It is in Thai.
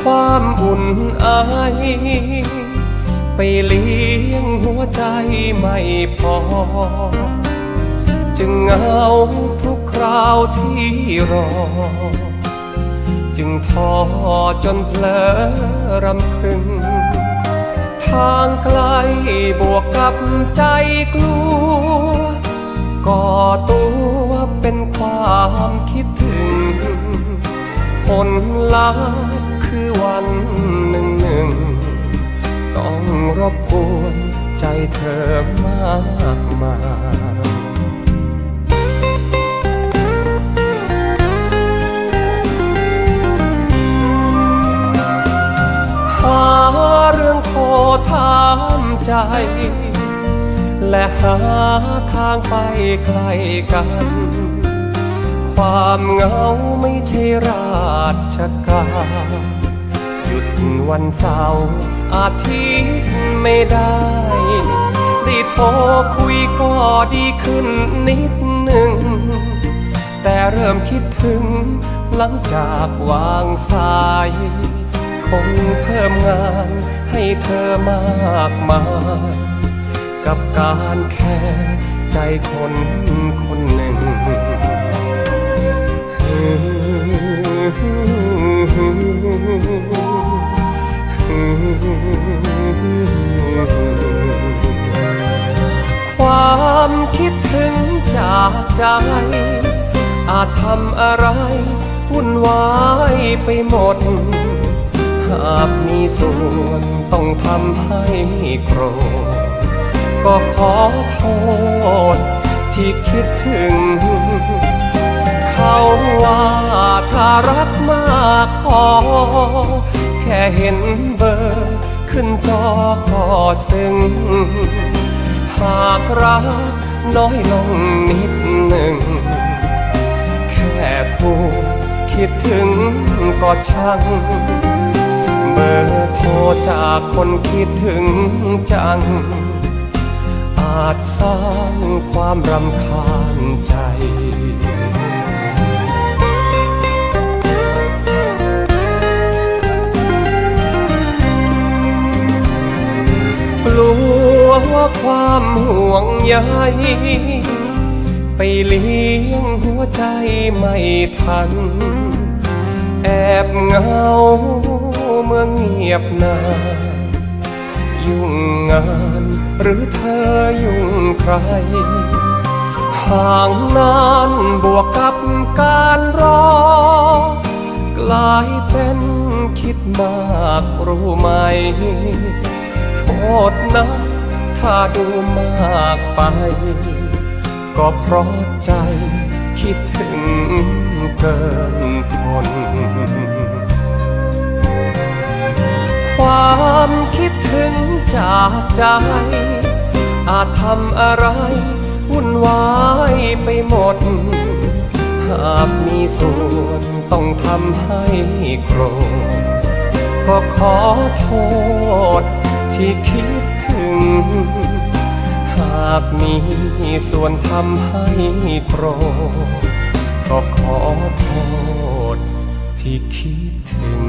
ความอุ่นไอไปเลี้ยงหัวใจไม่พอ จึงเหงาทุกคราวที่รอ จึงท้อจนเพลอรำพึง ทางไกลบวกกับใจกลัวก่อตัวเป็นความคิดถึงผลลัพธ์ วันหนึ่งหนึ่ง ต้องรบกวนใจเธอมากมายหาเรื่องโทรถามใจ และหาทางไปไกลกัน ความเหงาไม่ใช่ราชการ หยุดวันเสาร์อาทิตย์ไม่ได้ได้โทรคุยก็ดีขึ้นนิดหนึ่ง แต่เริ่มคิดถึงหลังจากวางสาย คงเพิ่มงานให้เธอมากมายกับการแค่ใจคนคนหนึ่งค จากใจ อาจทำอะไรวุ่นวายไปหมด หากมีส่วนต้องทำให้โกรธ ก็ขอโทษที่คิดถึง เขาว่าถ้ารักมากพอ แค่เห็นเบอร์ขึ้นจอก็ซึ้งหากรัก น้อยลงนิดหนึ่ง แค่พูดคิดถึงก็ช่าง เบอร์โทรจากคนคิดถึงจัง อาจสร้างความรำคาญใจ วว่าความห่วงใยไปเลี้ยงหัวใจไม่ทัน แอบเหงาเมื่อเงียบนานยุ่งงานหรือเธอยุ่งใคร ห่างนานบวกกับการรอ กลายเป็นคิดมากรู้ไหม โทษนะ ถ้าดูมากไป ก็เพราะใจคิดถึงเกินทน ความคิดถึงจากใจ อาจทำอะไรวุ่นวายไปหมด หากมีส่วนต้องทำให้โกรธก็ขอโทษที่คิด หากมีส่วนทำให้โกรธก็ขอโทษที่คิดถึง